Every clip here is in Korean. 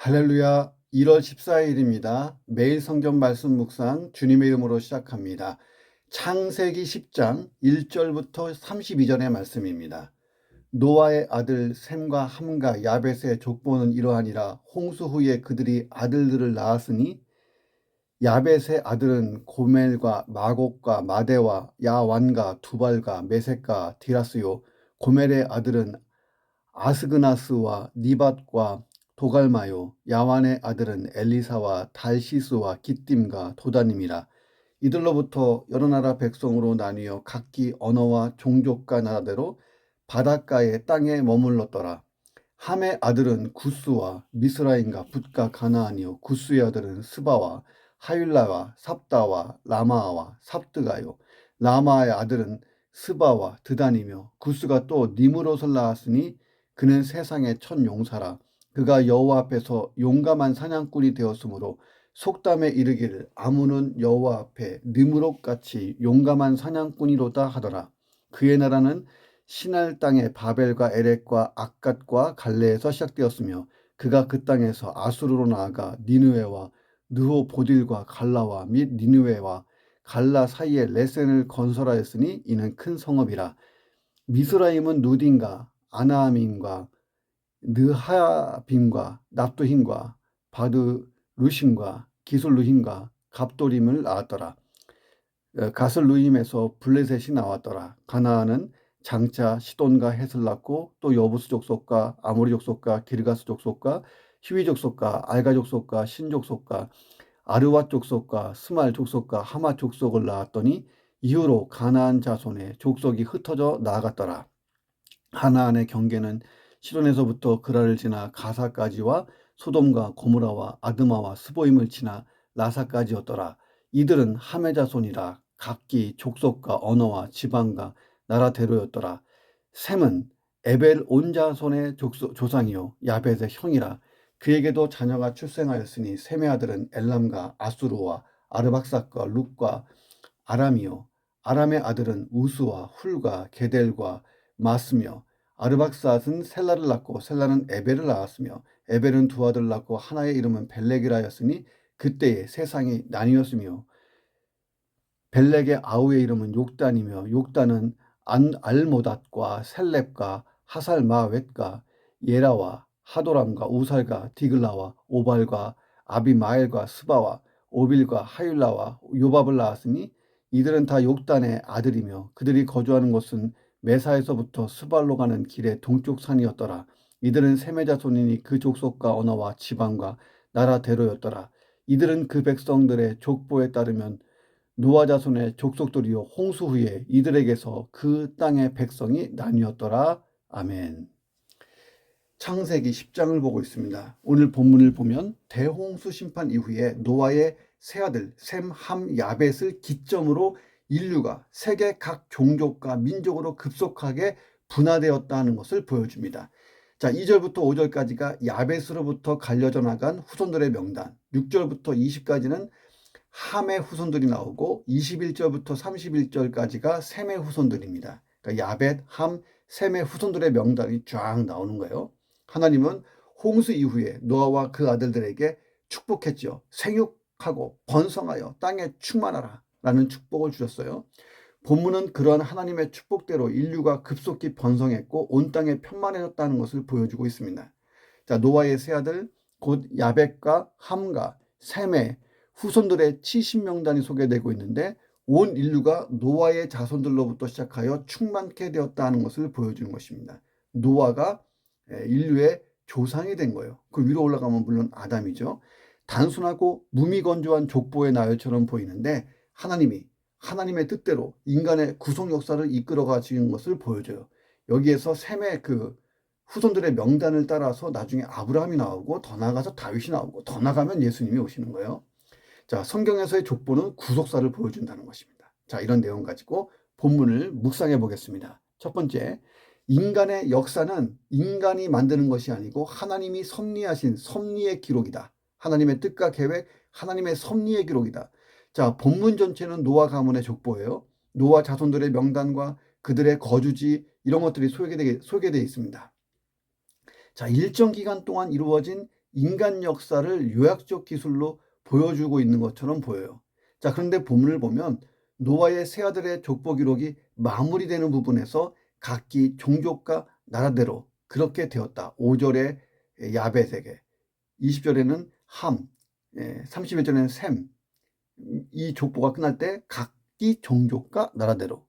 할렐루야. 1월 14일입니다. 매일 성경 말씀 묵상 주님의 이름으로 시작합니다. 창세기 10장 1절부터 32절의 말씀입니다. 노아의 아들 셈과 함과 야벳의 족보는 이러하니라 홍수 후에 그들이 아들들을 낳았으니 야벳의 아들은 고멜과 마곡과 마대와 야완과 두발과 메색과 디라스요 고멜의 아들은 아스그나스와 니밧과 도갈마요 야완의 아들은 엘리사와 달시스와 기띔과 도다님이라. 이들로부터 여러 나라 백성으로 나뉘어 각기 언어와 종족과 나라대로 바닷가의 땅에 머물렀더라. 함의 아들은 구스와 미스라임과 붓과 가나안이요 구스의 아들은 스바와 하율라와 삽다와 라마와 삽드가요. 라마의 아들은 스바와 드단이며 구스가 또 니무롯을 낳았으니 그는 세상의 첫 용사라 그가 여호와 앞에서 용감한 사냥꾼이 되었으므로 속담에 이르기를 아무는 여호와 앞에 느무록 같이 용감한 사냥꾼이로다 하더라. 그의 나라는 신할 땅의 바벨과 에렉과 악갓과 갈레에서 시작되었으며 그가 그 땅에서 아수르로 나아가 니느웨와 느호 보딜과 갈라와 및 니느웨와 갈라 사이에 레센을 건설하였으니 이는 큰 성읍이라. 미스라임은 누딘과 아나함인과 느하빔과 납도힘과 바드루심과 기술루힘과 갑도림을 낳았더라. 어, 가슬루임에서 블레셋이 나왔더라. 가나안은 장차 시돈과 헷을 낳고 또 여부스 족속과 아모리 족속과 기르가스 족속과 히위 족속과 알가 족속과 신 족속과 아르와 족속과 스말 족속과 하마 족속을 낳았더니 이후로 가나안 자손의 족속이 흩어져 나아갔더라. 하나안의 경계는 시돈에서부터 그라를 지나 가사까지와 소돔과 고무라와 아드마와 스보임을 지나 라사까지였더라. 이들은 함의 자손이라 각기 족속과 언어와 지방과 나라대로였더라. 셈은 에벨 온 자손의 족소, 조상이요 야벳의 형이라 그에게도 자녀가 출생하였으니 셈의 아들은 엘람과 아수르와 아르박삭과 룩과 아람이요 아람의 아들은 우스와 훌과 게델과 마스며 아르박사스는 셀라를 낳고 셀라는 에벨을 낳았으며 에벨은 두 아들 낳고 하나의 이름은 벨렉이라 하였으니 그때에 세상이 나뉘었으며 벨렉의 아우의 이름은 욕단이며 욕단은 안 알모닷과 셀렙과 하살마웻과 예라와 하도람과 우살과 디글라와 오발과 아비마엘과 스바와 오빌과 하율라와 요밥을 낳았으니 이들은 다 욕단의 아들이며 그들이 거주하는 곳은 메사에서부터 스발로 가는 길의 동쪽 산이었더라. 이들은 세메 자손이니 그 족속과 언어와 지방과 나라 대로였더라. 이들은 그 백성들의 족보에 따르면 노아 자손의 족속들이요 홍수 후에 이들에게서 그 땅의 백성이 나뉘었더라. 아멘. 창세기 10장을 보고 있습니다. 오늘 본문을 보면 대홍수 심판 이후에 노아의 세 아들 셈, 함, 야벳을 기점으로 인류가 세계 각 종족과 민족으로 급속하게 분화되었다는 것을 보여줍니다. 자, 2절부터 5절까지가 야벳으로부터 갈려져 나간 후손들의 명단, 6절부터 20까지는 함의 후손들이 나오고 21절부터 31절까지가 셈의 후손들입니다. 그러니까 야벳, 함, 셈의 후손들의 명단이 쫙 나오는 거예요. 하나님은 홍수 이후에 노아와 그 아들들에게 축복했죠. 생육하고 번성하여 땅에 충만하라. 라는 축복을 주셨어요. 본문은 그러한 하나님의 축복대로 인류가 급속히 번성했고 온 땅에 편만해졌다는 것을 보여주고 있습니다. 자, 노아의 세 아들 곧 야벳과 함과 셈의 후손들의 70명단이 소개되고 있는데 온 인류가 노아의 자손들로부터 시작하여 충만케 되었다는 것을 보여주는 것입니다. 노아가 인류의 조상이 된 거예요. 그 위로 올라가면 물론 아담이죠. 단순하고 무미건조한 족보의 나열처럼 보이는데 하나님이 하나님의 뜻대로 인간의 구속 역사를 이끌어 가지는 것을 보여줘요. 여기에서 셈의 그 후손들의 명단을 따라서 나중에 아브라함이 나오고 더 나가서 다윗이 나오고 더 나가면 예수님이 오시는 거예요. 자, 성경에서의 족보는 구속사를 보여준다는 것입니다. 자, 이런 내용 가지고 본문을 묵상해 보겠습니다. 첫 번째, 인간의 역사는 인간이 만드는 것이 아니고 하나님이 섭리하신 섭리의 기록이다. 하나님의 뜻과 계획, 하나님의 섭리의 기록이다. 자, 본문 전체는 노아 가문의 족보예요. 노아 자손들의 명단과 그들의 거주지 이런 것들이 소개되어, 소개되어 있습니다. 자, 일정 기간 동안 이루어진 인간 역사를 요약적 기술로 보여주고 있는 것처럼 보여요. 자, 그런데 본문을 보면 노아의 세 아들의 족보 기록이 마무리되는 부분에서 각기 종족과 나라대로 그렇게 되었다. 5절에 야벳에게, 20절에는 함, 31절에는 셈. 이 족보가 끝날 때 각기 종족과 나라대로.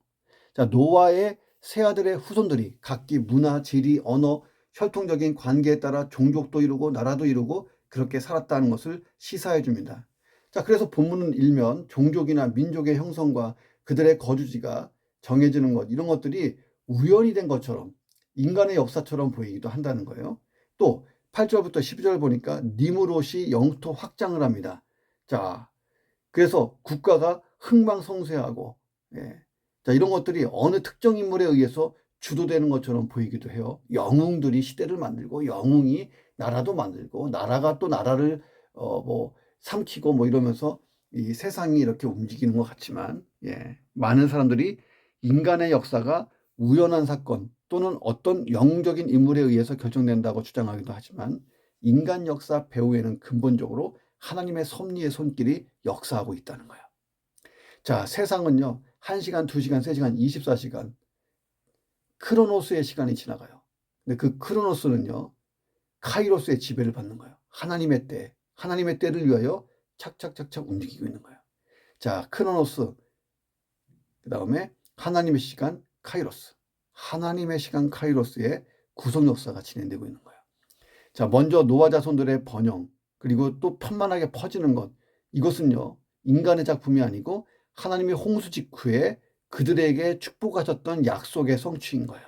자, 노아의 세 아들의 후손들이 각기 문화, 지리, 언어, 혈통적인 관계에 따라 종족도 이루고 나라도 이루고 그렇게 살았다는 것을 시사해 줍니다. 자, 그래서 본문은 일면 종족이나 민족의 형성과 그들의 거주지가 정해지는 것, 이런 것들이 우연이 된 것처럼 인간의 역사처럼 보이기도 한다는 거예요. 또 8절부터 12절 보니까 니무롯이 영토 확장을 합니다. 자, 그래서 국가가 흥망성쇠하고 예. 자, 이런 것들이 어느 특정 인물에 의해서 주도되는 것처럼 보이기도 해요. 영웅들이 시대를 만들고 영웅이 나라도 만들고 나라가 또 나라를 어 뭐 삼키고 뭐 이러면서 이 세상이 이렇게 움직이는 것 같지만 예. 많은 사람들이 인간의 역사가 우연한 사건 또는 어떤 영웅적인 인물에 의해서 결정된다고 주장하기도 하지만 인간 역사 배후에는 근본적으로 하나님의 섭리의 손길이 역사하고 있다는 거예요. 자, 세상은요. 1시간, 2시간, 3시간, 24시간 크로노스의 시간이 지나가요. 근데 그 크로노스는요. 카이로스의 지배를 받는 거예요. 하나님의 때, 하나님의 때를 위하여 착착착착 움직이고 있는 거예요. 자, 크로노스. 그다음에 하나님의 시간 카이로스. 하나님의 시간 카이로스의 구속 역사가 진행되고 있는 거예요. 자, 먼저 노아 자손들의 번영, 그리고 또 편만하게 퍼지는 것. 이것은요, 인간의 작품이 아니고 하나님의 홍수 직후에 그들에게 축복하셨던 약속의 성취인 거예요.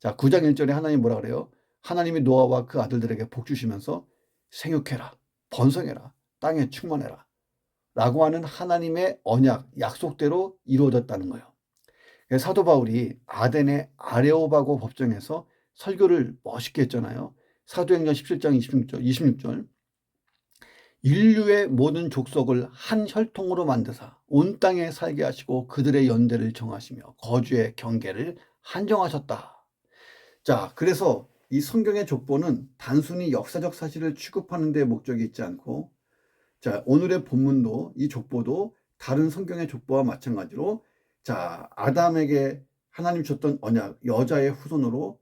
자, 9장 1절에 하나님 뭐라 그래요? 하나님이 노아와 그 아들들에게 복 주시면서 생육해라, 번성해라, 땅에 충만해라. 라고 하는 하나님의 언약, 약속대로 이루어졌다는 거예요. 사도 바울이 아덴의 아레오바고 법정에서 설교를 멋있게 했잖아요. 사도행전 17장 26절, 26절. 인류의 모든 족속을 한 혈통으로 만드사 온 땅에 살게 하시고 그들의 연대를 정하시며 거주의 경계를 한정하셨다. 자, 그래서 이 성경의 족보는 단순히 역사적 사실을 취급하는 데 목적이 있지 않고 자, 오늘의 본문도 이 족보도 다른 성경의 족보와 마찬가지로 자, 아담에게 하나님 줬던 언약, 여자의 후손으로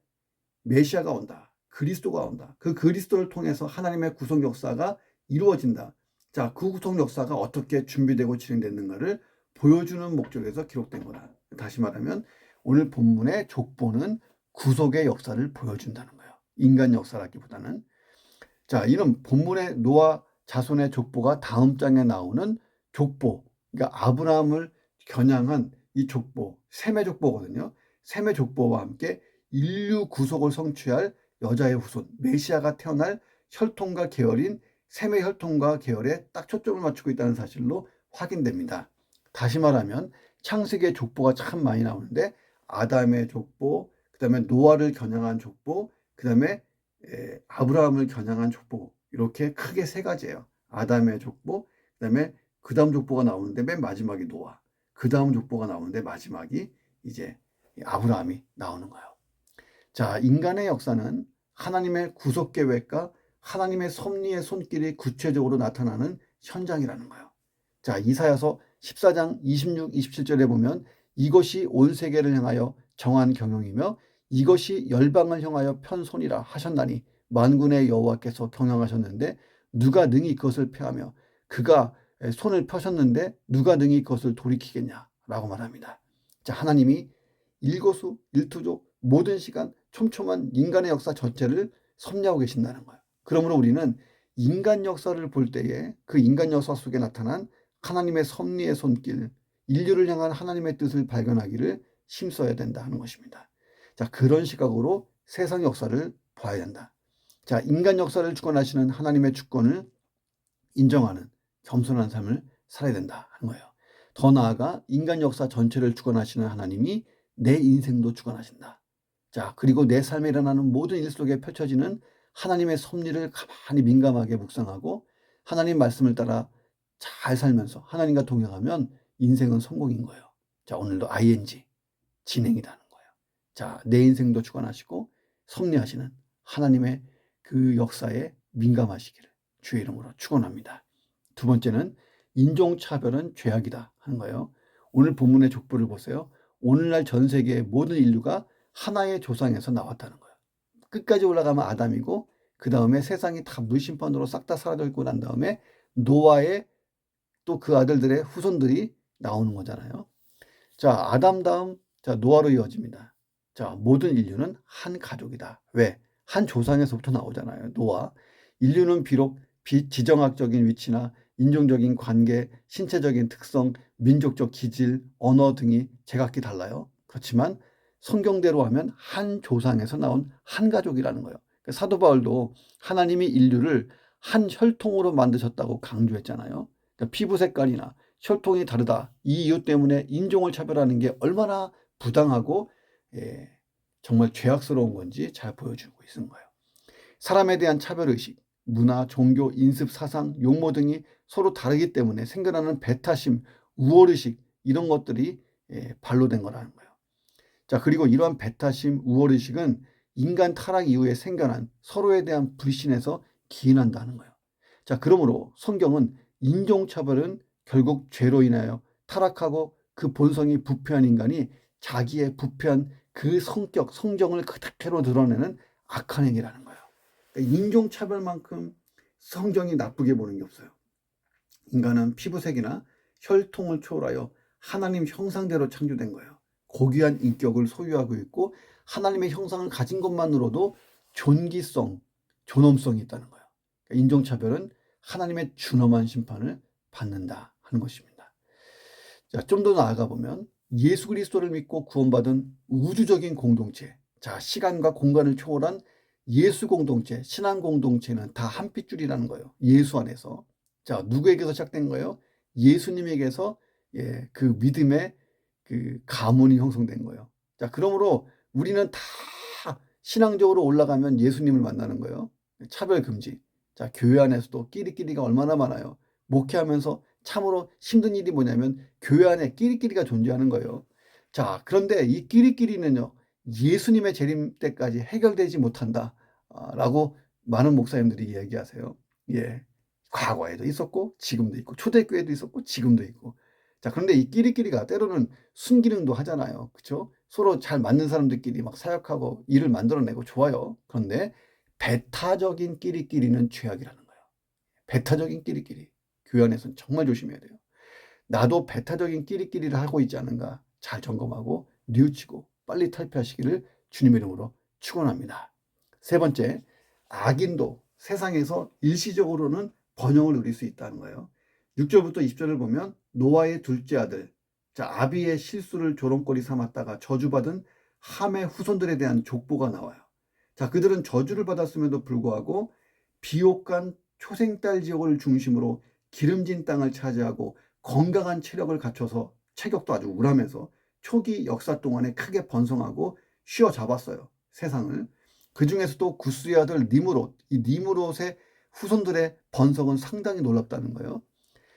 메시아가 온다. 그리스도가 온다. 그 그리스도를 통해서 하나님의 구속 역사가 이루어진다. 자, 그 구속 역사가 어떻게 준비되고 진행됐는가를 보여주는 목적에서 기록된 거다. 다시 말하면 오늘 본문의 족보는 구속의 역사를 보여준다는 거예요. 인간 역사라기보다는. 자, 이는 본문의 노아 자손의 족보가 다음 장에 나오는 족보, 그러니까 아브라함을 겨냥한 이 족보, 셈의 족보거든요. 셈의 족보와 함께 인류 구속을 성취할 여자의 후손, 메시아가 태어날 혈통과 계열인 셈의 혈통과 계열에 딱 초점을 맞추고 있다는 사실로 확인됩니다. 다시 말하면 창세기의 족보가 참 많이 나오는데 아담의 족보, 그 다음에 노아를 겨냥한 족보, 그 다음에 아브라함을 겨냥한 족보 이렇게 크게 세 가지예요. 아담의 족보, 그 다음에 그 다음 족보가 나오는데 맨 마지막이 노아, 그 다음 족보가 나오는데 마지막이 이제 아브라함이 나오는 거예요. 자, 인간의 역사는 하나님의 구속 계획과 하나님의 섭리의 손길이 구체적으로 나타나는 현장이라는 거예요. 자, 이사야서 14장 26, 27절에 보면 이것이 온 세계를 향하여 정한 경영이며 이것이 열방을 향하여 편 손이라 하셨나니 만군의 여호와께서 경영하셨는데 누가 능히 그것을 펴하며 그가 손을 펴셨는데 누가 능히 그것을 돌이키겠냐라고 말합니다. 자, 하나님이 일거수 일투족 모든 시간 촘촘한 인간의 역사 전체를 섭리하고 계신다는 거예요. 그러므로 우리는 인간 역사를 볼 때에 그 인간 역사 속에 나타난 하나님의 섭리의 손길, 인류를 향한 하나님의 뜻을 발견하기를 힘써야 된다 하는 것입니다. 자, 그런 시각으로 세상 역사를 봐야 된다. 자, 인간 역사를 주권하시는 하나님의 주권을 인정하는 겸손한 삶을 살아야 된다 하는 거예요. 더 나아가 인간 역사 전체를 주권하시는 하나님이 내 인생도 주권하신다. 자, 그리고 내 삶에 일어나는 모든 일 속에 펼쳐지는 하나님의 섭리를 가만히 민감하게 묵상하고 하나님 말씀을 따라 잘 살면서 하나님과 동행하면 인생은 성공인 거예요. 자, 오늘도 ing 진행이라는 거예요. 자, 내 인생도 주관하시고 섭리하시는 하나님의 그 역사에 민감하시기를 주의 이름으로 축원합니다. 두 번째는 인종 차별은 죄악이다 하는 거예요. 오늘 본문의 족보를 보세요. 오늘날 전 세계의 모든 인류가 하나의 조상에서 나왔다는 거예요. 끝까지 올라가면 아담이고 그 다음에 세상이 다 물심판으로 싹 다 사라져 있고 난 다음에 노아의 또 그 아들들의 후손들이 나오는 거잖아요. 자, 아담 다음 자, 노아로 이어집니다. 자, 모든 인류는 한 가족이다. 왜? 한 조상에서부터 나오잖아요. 노아. 인류는 비록 비지정학적인 위치나 인종적인 관계, 신체적인 특성, 민족적 기질, 언어 등이 제각기 달라요. 그렇지만 성경대로 하면 한 조상에서 나온 한 가족이라는 거예요. 그러니까 사도 바울도 하나님이 인류를 한 혈통으로 만드셨다고 강조했잖아요. 그러니까 피부 색깔이나 혈통이 다르다. 이 이유 때문에 인종을 차별하는 게 얼마나 부당하고 예, 정말 죄악스러운 건지 잘 보여주고 있는 거예요. 사람에 대한 차별의식, 문화, 종교, 인습, 사상, 용모 등이 서로 다르기 때문에 생겨나는 배타심, 우월의식 이런 것들이 예, 발로된 거라는 거예요. 자 그리고 이러한 배타심, 우월의식은 인간 타락 이후에 생겨난 서로에 대한 불신에서 기인한다는 거예요. 자 그러므로 성경은 인종차별은 결국 죄로 인하여 타락하고 그 본성이 부패한 인간이 자기의 부패한 그 성격, 성정을 그대로 드러내는 악한 행위라는 거예요. 그러니까 인종차별만큼 성경이 나쁘게 보는 게 없어요. 인간은 피부색이나 혈통을 초월하여 하나님 형상대로 창조된 거예요. 고귀한 인격을 소유하고 있고 하나님의 형상을 가진 것만으로도 존귀성, 존엄성이 있다는 거예요. 그러니까 인종차별은 하나님의 준엄한 심판을 받는다 하는 것입니다. 자, 좀 더 나아가 보면 예수 그리스도를 믿고 구원받은 우주적인 공동체, 자, 시간과 공간을 초월한 예수 공동체, 신앙 공동체는 다 한 핏줄이라는 거예요. 예수 안에서. 자, 누구에게서 시작된 거예요? 예수님에게서 예, 그 믿음의 그 가문이 형성된 거예요. 자, 그러므로 우리는 다 신앙적으로 올라가면 예수님을 만나는 거예요. 차별 금지. 자, 교회 안에서도 끼리끼리가 얼마나 많아요. 목회하면서 참으로 힘든 일이 뭐냐면 교회 안에 끼리끼리가 존재하는 거예요. 자, 그런데 이 끼리끼리는요, 예수님의 재림 때까지 해결되지 못한다. 아, 라고 많은 목사님들이 얘기하세요. 예. 과거에도 있었고, 지금도 있고, 초대교회도 있었고, 지금도 있고. 자, 그런데 이 끼리끼리가 때로는 순기능도 하잖아요. 그쵸? 서로 잘 맞는 사람들끼리 막 사역하고 일을 만들어내고 좋아요. 그런데 배타적인 끼리끼리는 죄악이라는 거예요. 배타적인 끼리끼리. 교회 안에서는 정말 조심해야 돼요. 나도 배타적인 끼리끼리를 하고 있지 않은가 잘 점검하고 뉘우치고 빨리 탈피하시기를 주님 이름으로 축원합니다. 세 번째, 악인도 세상에서 일시적으로는 번영을 누릴 수 있다는 거예요. 6절부터 20절을 보면 노아의 둘째 아들, 자 아비의 실수를 조롱거리 삼았다가 저주받은 함의 후손들에 대한 족보가 나와요. 자 그들은 저주를 받았음에도 불구하고 비옥간 초생딸 지역을 중심으로 기름진 땅을 차지하고 건강한 체력을 갖춰서 체격도 아주 우람해서 초기 역사 동안에 크게 번성하고 쉬어잡았어요. 세상을. 그 중에서도 구스의 아들 니무롯, 이 니무롯의 후손들의 번성은 상당히 놀랍다는 거예요.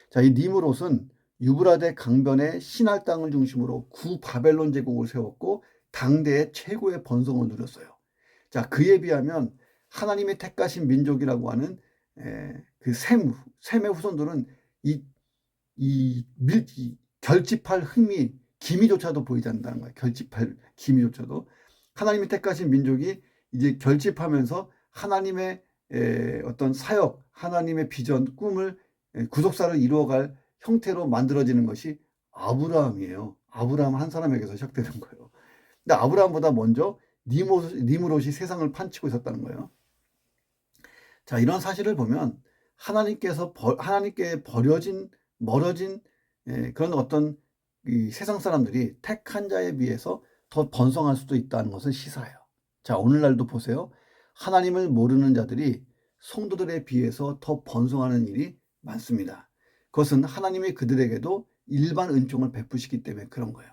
자, 이 니무롯은 유브라데 강변의 신할 땅을 중심으로 구 바벨론 제국을 세웠고 당대의 최고의 번성을 누렸어요. 자, 그에 비하면 하나님의 택가신 민족이라고 하는 에, 그 셈, 셈의 후손들은 이, 이, 밀, 이 결집할 흥미, 기미조차도 보이지 않는다는 거예요. 결집할 기미조차도. 하나님이 택하신 민족이 이제 결집하면서 하나님의 에, 어떤 사역, 하나님의 비전, 꿈을 에, 구속사를 이루어갈 형태로 만들어지는 것이 아브라함이에요. 아브라함 한 사람에게서 시작되는 거예요. 근데 아브라함보다 먼저 니모, 니무롯이 세상을 판치고 있었다는 거예요. 자, 이런 사실을 보면 하나님께서 버, 하나님께 버려진 멀어진 예, 그런 어떤 이 세상 사람들이 택한 자에 비해서 더 번성할 수도 있다는 것을 시사해요. 자, 오늘날도 보세요. 하나님을 모르는 자들이 성도들에 비해서 더 번성하는 일이 많습니다. 그것은 하나님이 그들에게도 일반 은총을 베푸시기 때문에 그런 거예요.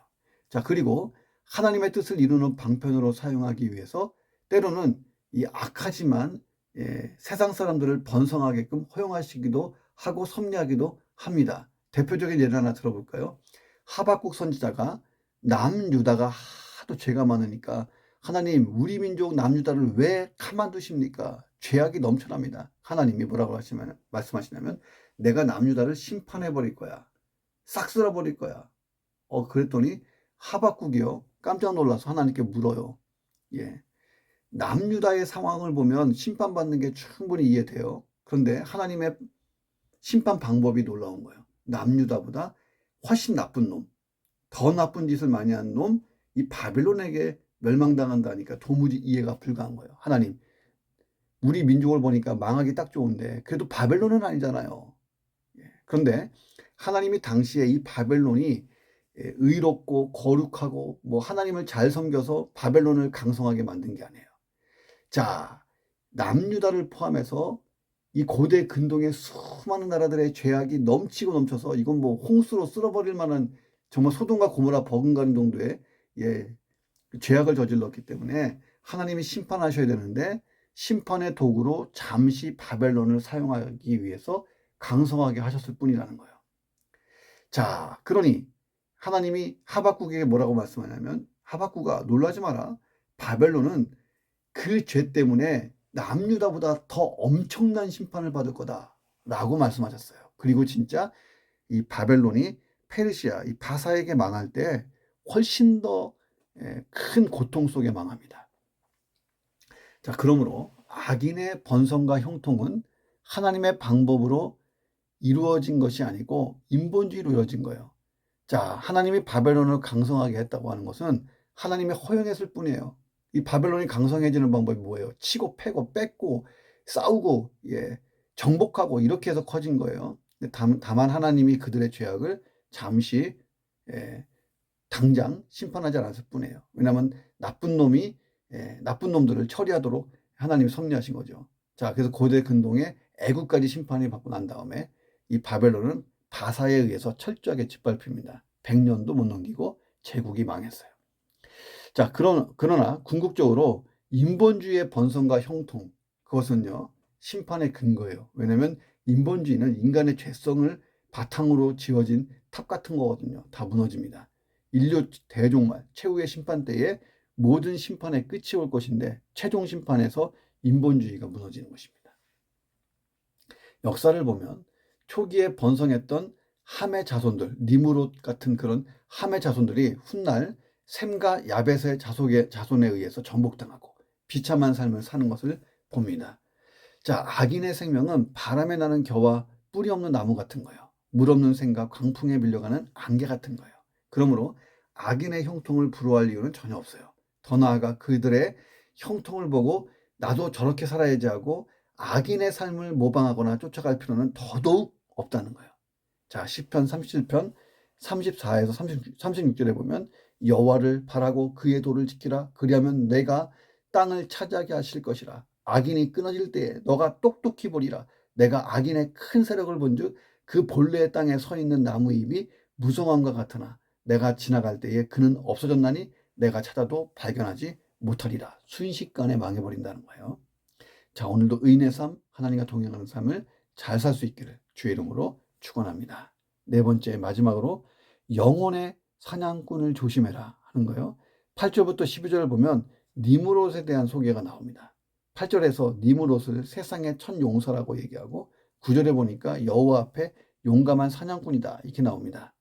자, 그리고 하나님의 뜻을 이루는 방편으로 사용하기 위해서 때로는 이 악하지만 예, 세상 사람들을 번성하게끔 허용하시기도 하고 섭리하기도 합니다. 대표적인 예를 하나 들어볼까요? 하박국 선지자가 남유다가 하도 죄가 많으니까 하나님 우리 민족 남유다를 왜 가만두십니까? 죄악이 넘쳐납니다. 하나님이 뭐라고 하시면 말씀하시냐면 내가 남유다를 심판해 버릴 거야. 싹 쓸어 버릴 거야. 어 그랬더니 하박국이요 깜짝 놀라서 하나님께 물어요. 예. 남유다의 상황을 보면 심판받는 게 충분히 이해돼요. 그런데 하나님의 심판 방법이 놀라운 거예요. 남유다보다 훨씬 나쁜 놈, 더 나쁜 짓을 많이 한 놈, 이 바벨론에게 멸망당한다니까 도무지 이해가 불가한 거예요. 하나님, 우리 민족을 보니까 망하기 딱 좋은데 그래도 바벨론은 아니잖아요. 예. 그런데 하나님이 당시에 이 바벨론이 예, 의롭고 거룩하고 뭐 하나님을 잘 섬겨서 바벨론을 강성하게 만든 게 아니에요. 자, 남유다를 포함해서 이 고대 근동의 수많은 나라들의 죄악이 넘치고 넘쳐서 이건 뭐 홍수로 쓸어버릴 만한 정말 소돔과 고모라 버금가는 정도의 예, 죄악을 저질렀기 때문에 하나님이 심판하셔야 되는데 심판의 도구로 잠시 바벨론을 사용하기 위해서 강성하게 하셨을 뿐이라는 거예요. 자, 그러니 하나님이 하박국에게 뭐라고 말씀하냐면 하박국아 놀라지 마라. 바벨론은 그 죄 때문에 남유다보다 더 엄청난 심판을 받을 거다라고 말씀하셨어요. 그리고 진짜 이 바벨론이 페르시아 이 바사에게 망할 때 훨씬 더 큰 고통 속에 망합니다. 자, 그러므로 악인의 번성과 형통은 하나님의 방법으로 이루어진 것이 아니고 인본주의로 이루어진 거예요. 자, 하나님이 바벨론을 강성하게 했다고 하는 것은 하나님이 허용했을 뿐이에요. 이 바벨론이 강성해지는 방법이 뭐예요? 치고 패고 뺏고 싸우고 예, 정복하고 이렇게 해서 커진 거예요. 다만 하나님이 그들의 죄악을 잠시 예, 당장 심판하지 않았을 뿐이에요. 왜냐하면 나쁜 놈이 예, 나쁜 놈들을 처리하도록 하나님이 섭리하신 거죠. 자, 그래서 고대 근동에 애국까지 심판이 받고 난 다음에 이 바벨론은 바사에 의해서 철저하게 짓밟힙니다. 100년도 못 넘기고 제국이 망했어요. 자, 그러, 그러나 궁극적으로 인본주의의 번성과 형통 그것은요 심판의 근거예요. 왜냐하면 인본주의는 인간의 죄성을 바탕으로 지어진 탑 같은 거거든요. 다 무너집니다. 인류 대종말 최후의 심판 때에 모든 심판의 끝이 올 것인데 최종 심판에서 인본주의가 무너지는 것입니다. 역사를 보면 초기에 번성했던 함의 자손들, 니무롯 같은 그런 함의 자손들이 훗날 샘과 야벳의 자손에, 자손에 의해서 전복당하고 비참한 삶을 사는 것을 봅니다. 자, 악인의 생명은 바람에 나는 겨와 뿌리 없는 나무 같은 거예요. 물 없는 생과 광풍에 밀려가는 안개 같은 거예요. 그러므로 악인의 형통을 부러워할 이유는 전혀 없어요. 더 나아가 그들의 형통을 보고 나도 저렇게 살아야지 하고 악인의 삶을 모방하거나 쫓아갈 필요는 더더욱 없다는 거예요. 자, 10편 37편 34에서 36, 36절에 보면 여호와를 바라고 그의 도를 지키라. 그리하면 내가 땅을 차지하게 하실 것이라. 악인이 끊어질 때에 너가 똑똑히 보리라. 내가 악인의 큰 세력을 본즉 그 본래의 땅에 서 있는 나무 잎이 무성함과 같으나 내가 지나갈 때에 그는 없어졌나니 내가 찾아도 발견하지 못하리라. 순식간에 망해버린다는 거예요. 자 오늘도 의인의 삶 하나님과 동행하는 삶을 잘 살 수 있기를 주의 이름으로 축원합니다 네 번째 마지막으로 영혼의 사냥꾼을 조심해라 하는 거예요. 8절부터 12절을 보면 니무롯에 대한 소개가 나옵니다. 8절에서 니무롯을 세상의 첫 용사라고 얘기하고 9절에 보니까 여호와 앞에 용감한 사냥꾼이다 이렇게 나옵니다.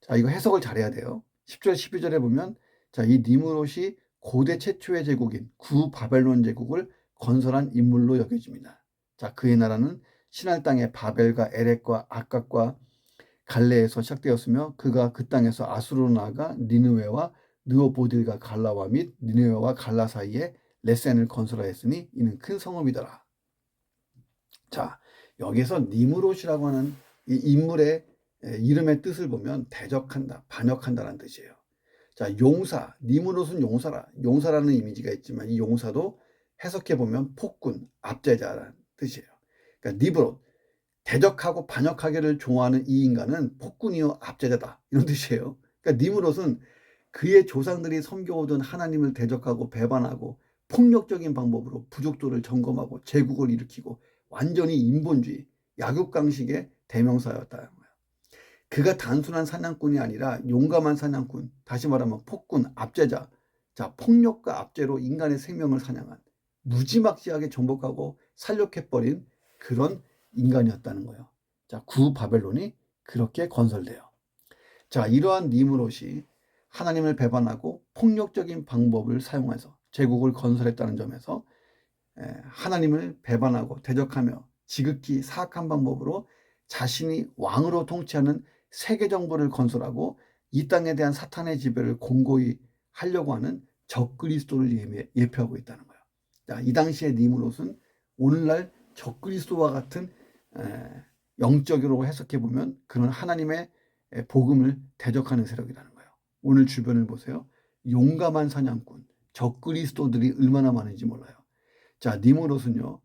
자, 이거 해석을 잘해야 돼요. 10절 12절에 보면 자, 이 니무롯이 고대 최초의 제국인 구 바벨론 제국을 건설한 인물로 여겨집니다. 자, 그의 나라는 신할 땅의 바벨과 에렉과 아깝과 갈레에서 시작되었으며 그가 그 땅에서 아수르로 나아가 니느웨와 느오보딜과 갈라와 및 니느웨와 갈라 사이에 레센을 건설하였으니 이는 큰 성읍이더라. 자 여기서 니무롯이라고 하는 이 인물의 이름의 뜻을 보면 대적한다, 반역한다는 뜻이에요. 자 용사, 니무롯은 용사라. 용사라는 이미지가 있지만 이 용사도 해석해 보면 폭군, 압제자라는 뜻이에요. 그러니까 니브롯 대적하고 반역하기를 좋아하는 이 인간은 폭군이요 압제자다 이런 뜻이에요. 그러니까 니무롯은 그의 조상들이 섬겨오던 하나님을 대적하고 배반하고 폭력적인 방법으로 부족도를 점검하고 제국을 일으키고 완전히 인본주의, 약육강식의 대명사였다는 거예요. 그가 단순한 사냥꾼이 아니라 용감한 사냥꾼, 다시 말하면 폭군, 압제자, 자 폭력과 압제로 인간의 생명을 사냥한 무지막지하게 정복하고 살력해버린 그런 인간이었다는 거예요. 자, 구 바벨론이 그렇게 건설돼요. 자, 이러한 니무롯이 하나님을 배반하고 폭력적인 방법을 사용해서 제국을 건설했다는 점에서 하나님을 배반하고 대적하며 지극히 사악한 방법으로 자신이 왕으로 통치하는 세계 정부를 건설하고 이 땅에 대한 사탄의 지배를 공고히 하려고 하는 적그리스도를 예표하고 있다는 거예요. 자, 이 당시의 니무롯은 오늘날 적그리스도와 같은 영적으로 해석해 보면 그런 하나님의 복음을 대적하는 세력이라는 거예요. 오늘 주변을 보세요. 용감한 사냥꾼, 적그리스도들이 얼마나 많은지 몰라요. 자, 니무롯은요,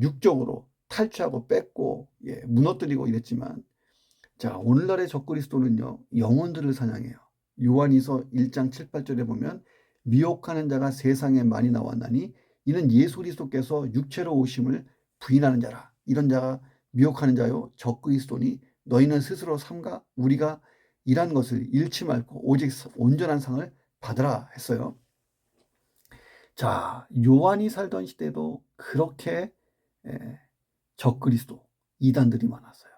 육적으로 탈취하고 뺏고, 예, 무너뜨리고 이랬지만, 자, 오늘날의 적그리스도는요, 영혼들을 사냥해요. 요한이서 1장 7, 8절에 보면, 미혹하는 자가 세상에 많이 나왔나니, 이는 예수 그리스도께서 육체로 오심을 부인하는 자라. 이런 자가 미혹하는 자요, 적그리스도니, 너희는 스스로 삼가 우리가 일한 것을 잃지 말고 오직 온전한 상을 받으라 했어요. 자, 요한이 살던 시대도 그렇게 적그리스도 이단들이 많았어요.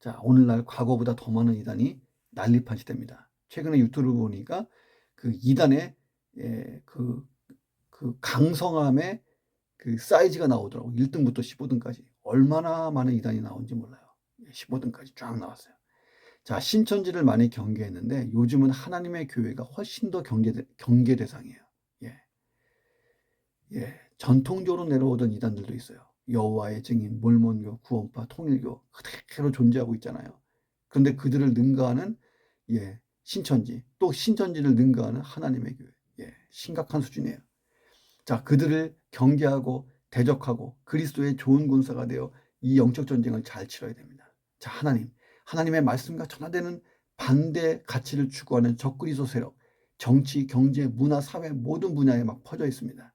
자, 오늘날 과거보다 더 많은 이단이 난립한 시대입니다. 최근에 유튜브를 보니까 그 이단의 그, 그 강성함의 그 사이즈가 나오더라고. 1등부터 15등까지. 얼마나 많은 이단이 나온지 몰라요. 15등까지 쫙 나왔어요. 자, 신천지를 많이 경계했는데 요즘은 하나님의 교회가 훨씬 더 경계, 경계 대상이에요. 예. 예. 전통적으로 내려오던 이단들도 있어요. 여호와의 증인, 몰몬교, 구원파, 통일교 그대로 존재하고 있잖아요. 그런데 그들을 능가하는 예, 신천지, 또 신천지를 능가하는 하나님의 교회. 예, 심각한 수준이에요. 자, 그들을 경계하고 대적하고 그리스도의 좋은 군사가 되어 이 영적 전쟁을 잘 치러야 됩니다. 자, 하나님, 하나님의 말씀과 전화되는 반대 가치를 추구하는 적그리스도 세력, 정치, 경제, 문화, 사회 모든 분야에 막 퍼져 있습니다.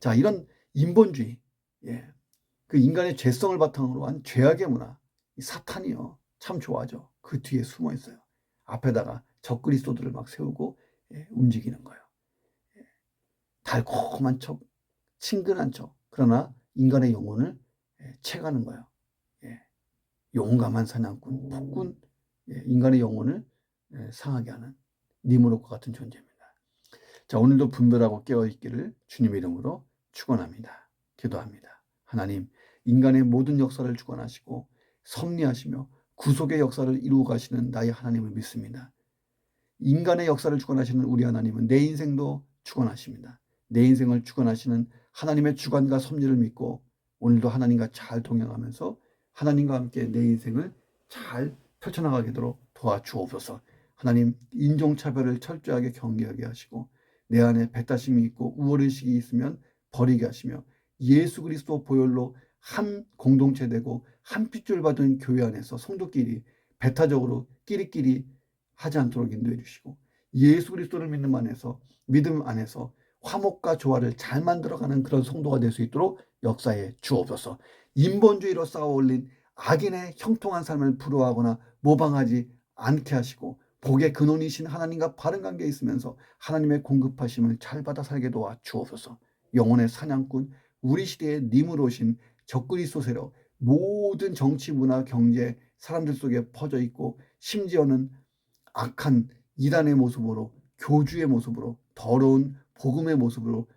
자, 이런 인본주의, 예, 그 인간의 죄성을 바탕으로 한 죄악의 문화, 이 사탄이요, 참 좋아하죠. 그 뒤에 숨어 있어요. 앞에다가 적그리스도들을 막 세우고 예, 움직이는 거예요. 예, 달콤한 척, 친근한 척, 그러나 인간의 영혼을 예, 채가는 거예요. 예, 용감한 사냥꾼, 폭군, 예, 인간의 영혼을 예, 상하게 하는 니무롯과 같은 존재입니다. 자, 오늘도 분별하고 깨어있기를 주님 이름으로 축원합니다. 기도합니다. 하나님, 인간의 모든 역사를 주관하시고 섭리하시며 구속의 역사를 이루어 가시는 나의 하나님을 믿습니다. 인간의 역사를 주관하시는 우리 하나님은 내 인생도 주관하십니다. 내 인생을 주관하시는 하나님의 주관과 섭리를 믿고 오늘도 하나님과 잘 동행하면서 하나님과 함께 내 인생을 잘 펼쳐나가게 도록 도와주옵소서. 하나님 인종차별을 철저하게 경계하게 하시고 내 안에 배타심이 있고 우월의식이 있으면 버리게 하시며 예수 그리스도 보혈로 한 공동체 되고 한 핏줄 받은 교회 안에서 성도끼리 배타적으로 끼리끼리 하지 않도록 인도해 주시고 예수 그리스도를 믿는 안에서 믿음 안에서 화목과 조화를 잘 만들어가는 그런 성도가 될 수 있도록 역사에 주옵소서. 인본주의로 쌓아 올린 악인의 형통한 삶을 부러워하거나 모방하지 않게 하시고 복의 근원이신 하나님과 바른 관계에 있으면서 하나님의 공급하심을 잘 받아 살게 도와 주옵소서. 영혼의 사냥꾼 우리 시대의 님으로 오신 적그리스도 세력 모든 정치 문화 경제 사람들 속에 퍼져 있고 심지어는 악한 이단의 모습으로 교주의 모습으로 더러운 복음의 모습으로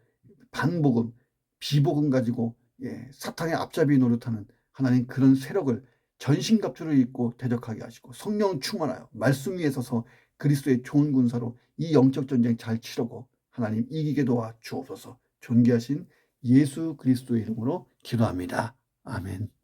반복음 비복음 가지고 예, 사탄의 앞잡이 노릇하는 하나님 그런 세력을 전신갑주를 입고 대적하게 하시고 성령 충만하여 말씀 위에 서서 그리스도의 좋은 군사로 이 영적 전쟁 잘 치르고 하나님 이기게 도와 주옵소서 존귀하신 예수 그리스도의 이름으로 기도합니다. 아멘.